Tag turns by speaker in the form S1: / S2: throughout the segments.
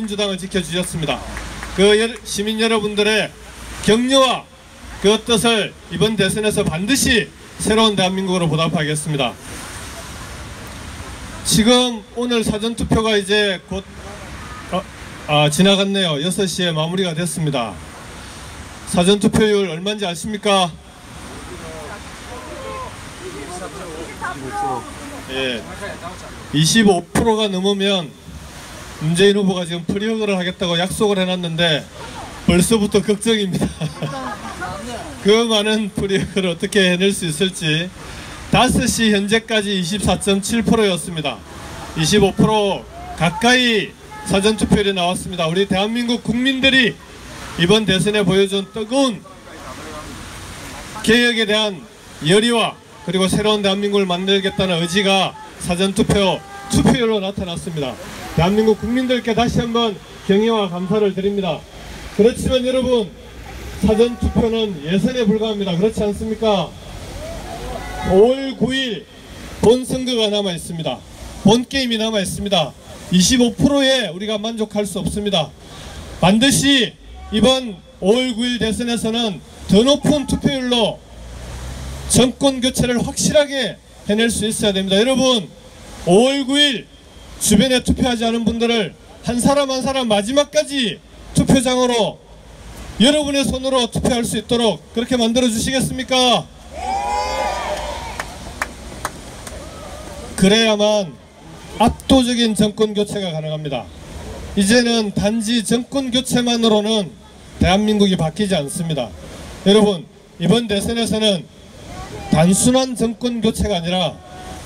S1: 민주당을 지켜주셨습니다. 그 여- 시민 여러분들의 격려와 그 뜻을 이번 대선에서 반드시 새로운 대한민국으로 보답하겠습니다. 지금 오늘 사전투표가 이제 곧 어, 아, 지나갔네요. 6시에 마무리가 됐습니다. 사전투표율 얼마인지 아십니까? 예. 25%가 넘으면 문재인 후보가 지금 프리허그를 하겠다고 약속을 해놨는데 벌써부터 걱정입니다. 그 많은 프리허그를 어떻게 해낼 수 있을지 5시 현재까지 24.7%였습니다. 25% 가까이 사전투표율이 나왔습니다. 우리 대한민국 국민들이 이번 대선에 보여준 뜨거운 개혁에 대한 열의와 그리고 새로운 대한민국을 만들겠다는 의지가 사전투표 투표율로 나타났습니다. 대한민국 국민들께 다시 한번 경의와 감사를 드립니다. 그렇지만 여러분 사전투표는 예선에 불과합니다. 그렇지 않습니까? 5월 9일 본 선거가 남아 있습니다. 본 게임이 남아 있습니다. 25%에 우리가 만족할 수 없습니다. 반드시 이번 5월 9일 대선에서는 더 높은 투표율로 정권 교체를 확실하게 해낼 수 있어야 됩니다. 여러분 5월 9일 주변에 투표하지 않은 분들을 한 사람 한 사람 마지막까지 투표장으로 여러분의 손으로 투표할 수 있도록 그렇게 만들어 주시겠습니까? 그래야만 압도적인 정권 교체가 가능합니다. 이제는 단지 정권 교체만으로는 대한민국이 바뀌지 않습니다. 여러분 이번 대선에서는 단순한 정권 교체가 아니라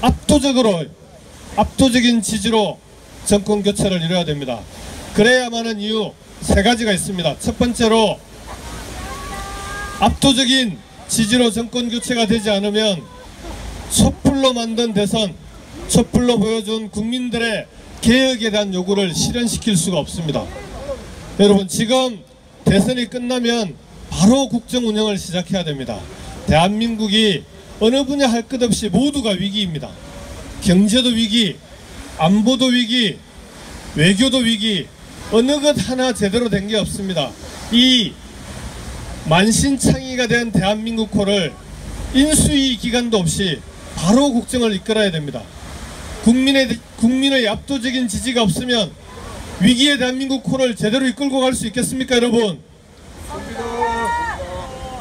S1: 압도적으로 압도적인 지지로 정권 교체를 이뤄야 됩니다. 그래야만 하는 이유 세 가지가 있습니다. 첫 번째로 압도적인 지지로 정권 교체가 되지 않으면 촛불로 만든 대선, 촛불로 보여준 국민들의 개혁에 대한 요구를 실현시킬 수가 없습니다. 여러분 지금 대선이 끝나면 바로 국정 운영을 시작해야 됩니다. 대한민국이 어느 분야 할 것 없이 모두가 위기입니다. 경제도 위기, 안보도 위기, 외교도 위기, 어느 것 하나 제대로 된 게 없습니다. 이 만신창이가 된 대한민국 코를 인수위 기간도 없이 바로 국정을 이끌어야 됩니다. 국민의, 국민의 압도적인 지지가 없으면 위기의 대한민국 코를 제대로 이끌고 갈 수 있겠습니까, 여러분?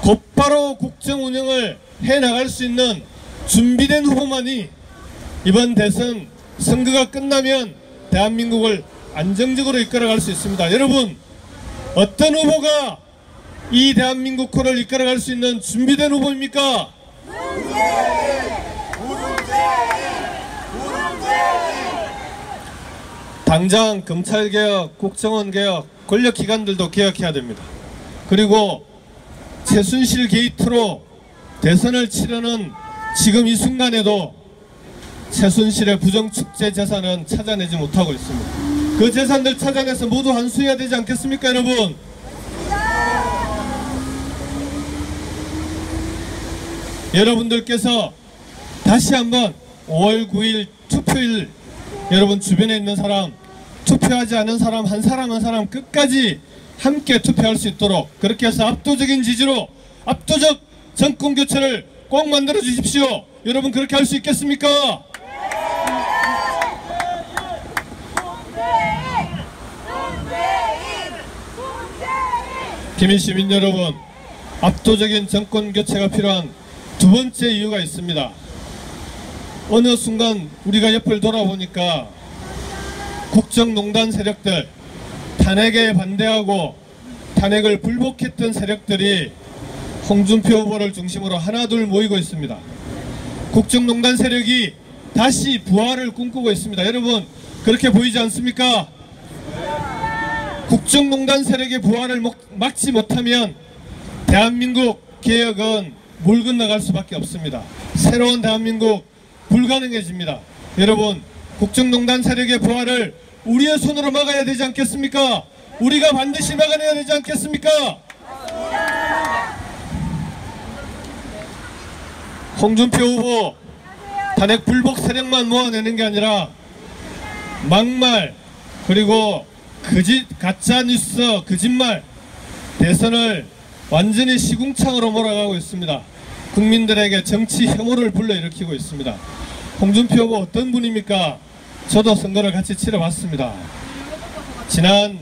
S1: 곧바로 국정 운영을 해 나갈 수 있는 준비된 후보만이 이번 대선 선거가 끝나면 대한민국을 안정적으로 이끌어갈 수 있습니다. 여러분 어떤 후보가 이 대한민국 코를 이끌어갈 수 있는 준비된 후보입니까? 당장 검찰개혁, 국정원개혁, 권력기관들도 개혁해야 됩니다. 그리고 최순실 게이트로 대선을 치르는 지금 이 순간에도 최순실의 부정축제 재산은 찾아내지 못하고 있습니다. 그 재산들 찾아내서 모두 환수해야 되지 않겠습니까 여러분? 여러분들께서 다시 한번 5월 9일 투표일 여러분 주변에 있는 사람 투표하지 않은 사람 한 사람 한 사람 끝까지 함께 투표할 수 있도록 그렇게 해서 압도적인 지지로 압도적 정권 교체를 꼭 만들어 주십시오. 여러분 그렇게 할 수 있겠습니까? 김희 시민 여러분, 압도적인 정권 교체가 필요한 두 번째 이유가 있습니다. 어느 순간 우리가 옆을 돌아보니까 국정농단 세력들, 탄핵에 반대하고 탄핵을 불복했던 세력들이 홍준표 후보를 중심으로 하나둘 모이고 있습니다. 국정농단 세력이 다시 부활을 꿈꾸고 있습니다. 여러분 그렇게 보이지 않습니까? 국정농단 세력의 목- 막지 못하면 대한민국 개혁은 물 건너갈 수밖에 없습니다. 새로운 대한민국 불가능해집니다. 여러분 국정농단 세력의 부활을 우리의 손으로 막아야 되지 않겠습니까? 우리가 반드시 막아내야 되지 않겠습니까? 홍준표 후보 탄핵 불복 세력만 모아내는 게 아니라 막말 그리고 거짓 가짜 뉴스 거짓말 대선을 완전히 시궁창으로 몰아가고 있습니다. 국민들에게 정치 혐오를 불러일으키고 있습니다. 홍준표 후보 어떤 분입니까? 저도 선거를 같이 치러봤습니다. 지난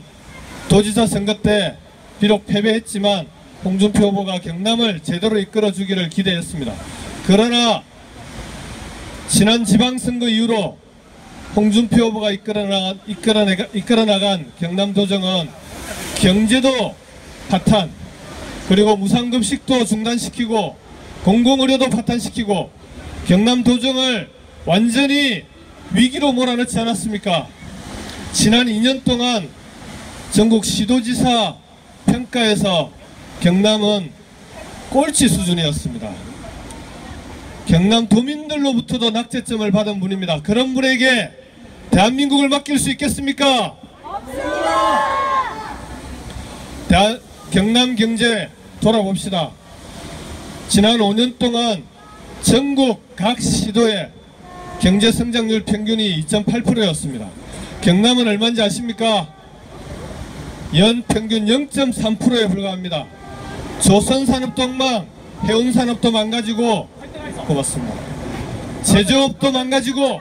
S1: 도지사 선거 때 비록 패배했지만 홍준표 후보가 경남을 제대로 이끌어 주기를 기대했습니다. 그러나 지난 지방선거 이후로 홍준표 후보가 이끌어나간, 이끌어내가, 이끌어나간 경남도정은 경제도 파탄 그리고 무상급식도 중단시키고 공공의료도 파탄시키고 경남도정을 완전히 위기로 몰아넣지 않았습니까? 지난 2년 동안 전국 시도지사 평가에서 경남은 꼴찌 수준이었습니다. 경남 도민들로부터도 낙제점을 받은 분입니다. 그런 분에게 대한민국을 맡길 수 있겠습니까? 대한, 경남 경제 돌아봅시다. 지난 5년 동안 전국 각 시도의 경제 성장률 평균이 2.8%였습니다. 경남은 얼마인지 아십니까? 연 평균 0.3%에 불과합니다. 조선산업도 엉망, 해운산업도 망가지고 고맙습니다. 제조업도 망가지고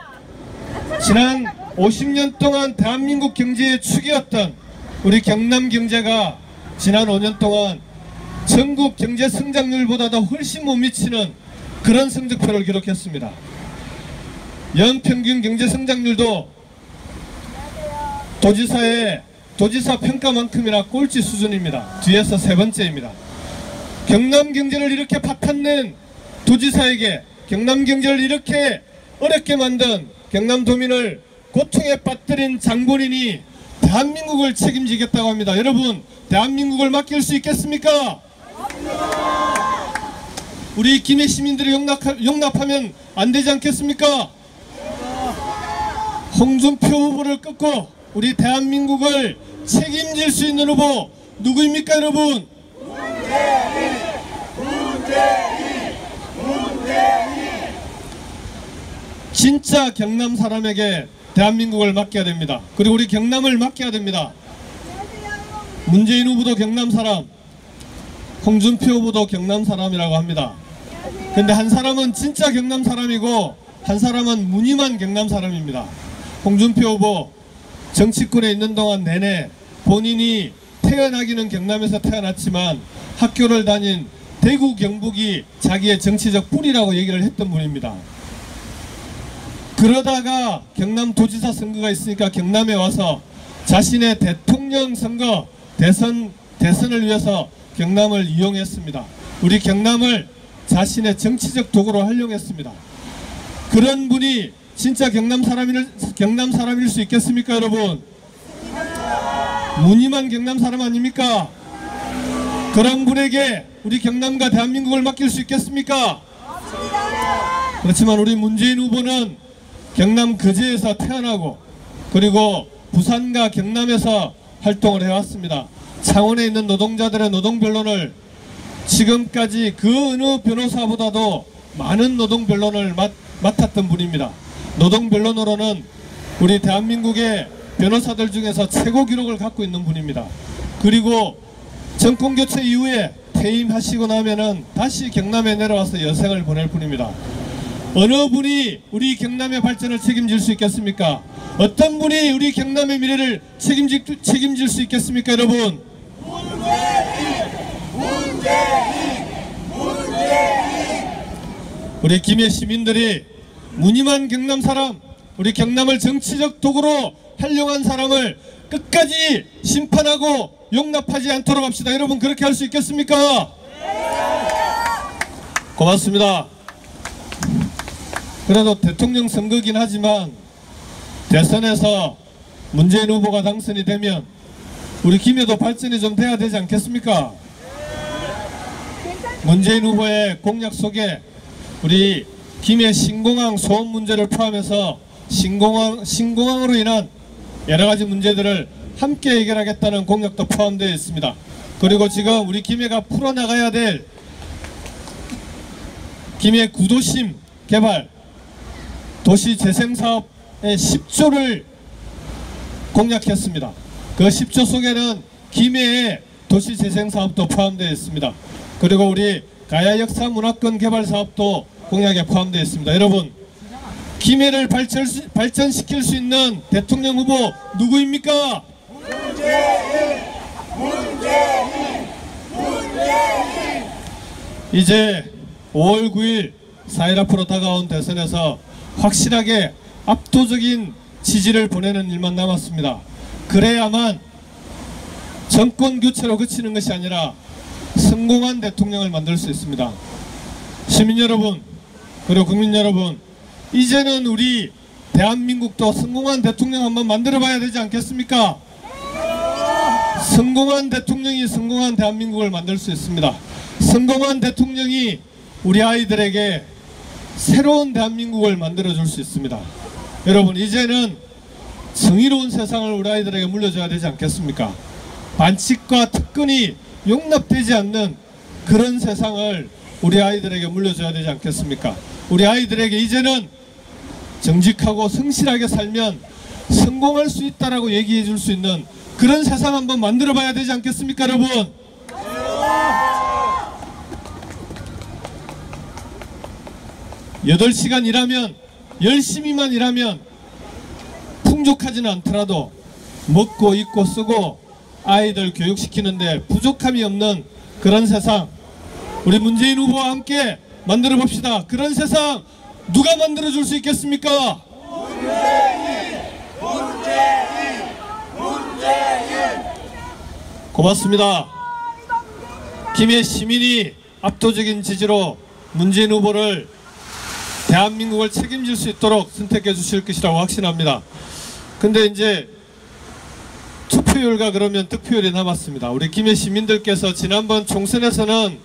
S1: 지난 50년 동안 대한민국 경제의 축이었던 우리 경남 경제가 지난 5년 동안 전국 경제 성장률보다도 훨씬 못 미치는 그런 성적표를 기록했습니다. 연평균 경제 성장률도 도지사의 도지사 평가만큼이나 꼴찌 수준입니다. 뒤에서 세 번째입니다. 경남 경제를 이렇게 파탄낸 도지사에게 경남 경제를 이렇게 어렵게 만든 경남도민을 고통에 빠뜨린 장본인이 대한민국을 책임지겠다고 합니다. 여러분 대한민국을 맡길 수 있겠습니까? 우리 김해 시민들이 용납, 용납하면 안 되지 않겠습니까? 홍준표 후보를 끊고 우리 대한민국을 책임질 수 있는 후보 누구입니까 여러분? 진짜 경남 사람에게 대한민국을 맡겨야 됩니다. 그리고 우리 경남을 맡겨야 됩니다. 문재인 후보도 경남 사람, 홍준표 후보도 경남 사람이라고 합니다. 근데 한 사람은 진짜 경남 사람이고 한 사람은 무늬만 경남 사람입니다. 홍준표 후보 정치권에 있는 동안 내내 본인이 태어나기는 경남에서 태어났지만 학교를 다닌 대구 경북이 자기의 정치적 뿌리라고 얘기를 했던 분입니다. 그러다가 경남 도지사 선거가 있으니까 경남에 와서 자신의 대통령 선거 대선 대선을 위해서 경남을 이용했습니다. 우리 경남을 자신의 정치적 도구로 활용했습니다. 그런 분이 진짜 경남 사람일 경남 사람일 수 있겠습니까, 여러분? 무늬만 경남 사람 아닙니까? 그런 분에게 우리 경남과 대한민국을 맡길 수 있겠습니까? 그렇지만 우리 문재인 후보는 경남 거제에서 태어나고 그리고 부산과 경남에서 활동을 해왔습니다. 창원에 있는 노동자들의 노동변론을 지금까지 그 어느 변호사보다도 많은 노동변론을 맡, 맡았던 분입니다. 노동변론으로는 우리 대한민국의 변호사들 중에서 최고 기록을 갖고 있는 분입니다. 그리고 정권교체 이후에 퇴임하시고 나면은 다시 경남에 내려와서 여생을 보낼 분입니다. 어느 분이 우리 경남의 발전을 책임질 수 있겠습니까? 어떤 분이 우리 경남의 미래를 책임질, 책임질 수 있겠습니까, 여러분? 우리 김해 시민들이 무늬만 경남 사람, 우리 경남을 정치적 도구로 활용한 사람을 끝까지 심판하고 용납하지 않도록 합시다. 여러분 그렇게 할 수 있겠습니까? 고맙습니다. 그래도 대통령 선거긴 하지만 대선에서 문재인 후보가 당선이 되면 우리 김해도 발전이 좀 돼야 되지 않겠습니까? 문재인 후보의 공약 속에 우리 김해 신공항 소음 문제를 포함해서 신공항, 신공항으로 인한 여러 가지 문제들을 함께 해결하겠다는 공약도 포함되어 있습니다. 그리고 지금 우리 김해가 풀어나가야 될 김해 구도심 개발 도시 재생사업의 10조를 공약했습니다. 그 10조 속에는 김해의 도시재생사업도 포함되어 있습니다. 그리고 우리 가야 역사 문화권 개발 사업도 공약에 포함되어 있습니다. 여러분 김해를 발전, 발전시킬 수 있는 대통령 후보 누구입니까? 이제 5월 9일 4일 앞으로 다가온 대선에서 확실하게 압도적인 지지를 보내는 일만 남았습니다. 그래야만 정권 교체로 그치는 것이 아니라 성공한 대통령을 만들 수 있습니다. 시민 여러분, 그리고 국민 여러분, 이제는 우리 대한민국도 성공한 대통령 한번 만들어 봐야 되지 않겠습니까? 성공한 대통령이 성공한 대한민국을 만들 수 있습니다. 성공한 대통령이 우리 아이들에게 새로운 대한민국을 만들어 줄 수 있습니다. 여러분 이제는 정의로운 세상을 우리 아이들에게 물려줘야 되지 않겠습니까? 반칙과 특권이 용납되지 않는 그런 세상을 우리 아이들에게 물려줘야 되지 않겠습니까? 우리 아이들에게 이제는 정직하고 성실하게 살면 성공할 수 있다라고 얘기해 줄 수 있는 그런 세상 한번 만들어 봐야 되지 않겠습니까, 여러분? 여덟 시간 일하면 열심히만 일하면 풍족하지는 않더라도 먹고 입고 쓰고 아이들 교육시키는데 부족함이 없는 그런 세상 우리 문재인 후보와 함께 만들어 봅시다. 그런 세상 누가 만들어 줄 수 있겠습니까? 고맙습니다. 김해 시민이 압도적인 지지로 문재인 후보를 대한민국을 책임질 수 있도록 선택해 주실 것이라고 확신합니다. 근데 이제 투표율과 그러면 득표율이 남았습니다. 우리 김해 시민들께서 지난번 총선에서는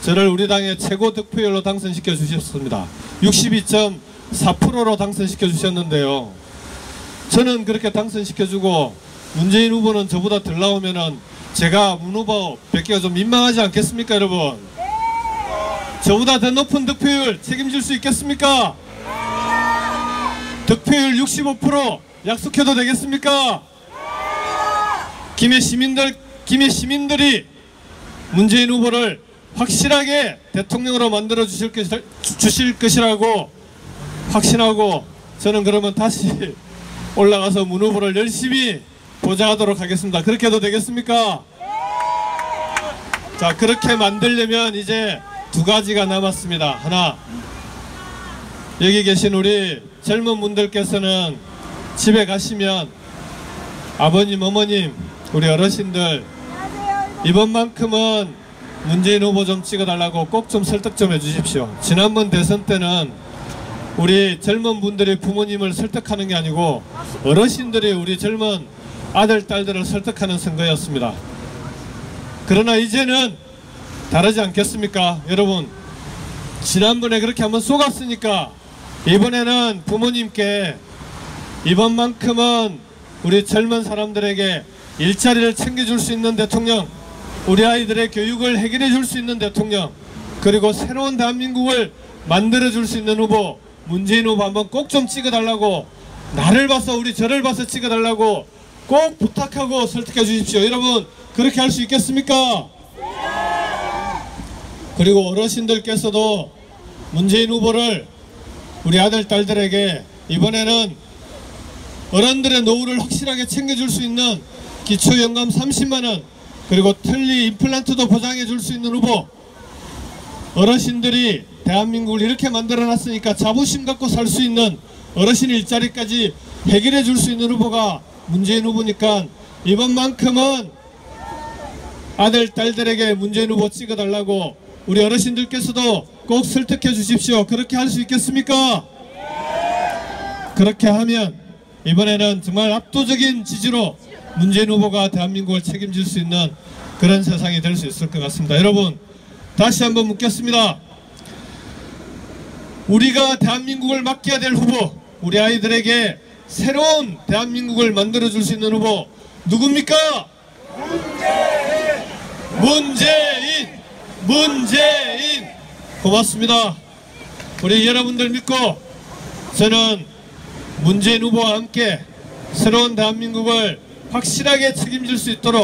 S1: 저를 우리 당의 최고 득표율로 당선시켜 주셨습니다. 62.4%로 당선시켜 주셨는데요. 저는 그렇게 당선시켜 주고 문재인 후보는 저보다 덜 나오면은 제가 문 후보 뵙기가 좀 민망하지 않겠습니까, 여러분? 저보다 더 높은 득표율 책임질 수 있겠습니까? 득표율 65% 약속해도 되겠습니까? 김해 시민들, 김해 시민들이 문재인 후보를 확실하게 대통령으로 만들어 주실, 것, 주실 것이라고 확신하고 저는 그러면 다시 올라가서 문 후보를 열심히 보좌하도록 하겠습니다. 그렇게 해도 되겠습니까? 자, 그렇게 만들려면 이제 두 가지가 남았습니다. 하나, 여기 계신 우리 젊은 분들께서는 집에 가시면 아버님, 어머님, 우리 어르신들 이번만큼은 문재인 후보 좀 찍어달라고 꼭 좀 설득 좀 해주십시오. 지난번 대선 때는 우리 젊은 분들이 부모님을 설득하는 게 아니고 어르신들이 우리 젊은 아들, 딸들을 설득하는 선거였습니다. 그러나 이제는 다르지 않겠습니까? 여러분, 지난번에 그렇게 한번 속았으니까 이번에는 부모님께 이번만큼은 우리 젊은 사람들에게 일자리를 챙겨줄 수 있는 대통령, 우리 아이들의 교육을 해결해 줄 수 있는 대통령, 그리고 새로운 대한민국을 만들어 줄 수 있는 후보, 문재인 후보 한번 꼭 좀 찍어달라고, 나를 봐서 우리 저를 봐서 찍어달라고 꼭 부탁하고 설득해 주십시오. 여러분, 그렇게 할 수 있겠습니까? 그리고 어르신들께서도 문재인 후보를 우리 아들, 딸들에게 이번에는 어른들의 노후를 확실하게 챙겨줄 수 있는 기초연금 30만원 그리고 틀니 임플란트도 보장해 줄 수 있는 후보 어르신들이 대한민국을 이렇게 만들어 놨으니까 자부심 갖고 살 수 있는 어르신 일자리까지 해결해 줄 수 있는 후보가 문재인 후보니까 이번만큼은 아들 딸들에게 문재인 후보 찍어달라고 우리 어르신들께서도 꼭 설득해 주십시오 그렇게 할 수 있겠습니까? 그렇게 하면 이번에는 정말 압도적인 지지로 문재인 후보가 대한민국을 책임질 수 있는 그런 세상이 될 수 있을 것 같습니다. 여러분 다시 한번 묻겠습니다. 우리가 대한민국을 맡겨야 될 후보 우리 아이들에게 새로운 대한민국을 만들어줄 수 있는 후보 누굽니까? 문재인! 문재인! 고맙습니다. 우리 여러분들 믿고 저는 문재인 후보와 함께 새로운 대한민국을 확실하게 책임질 수 있도록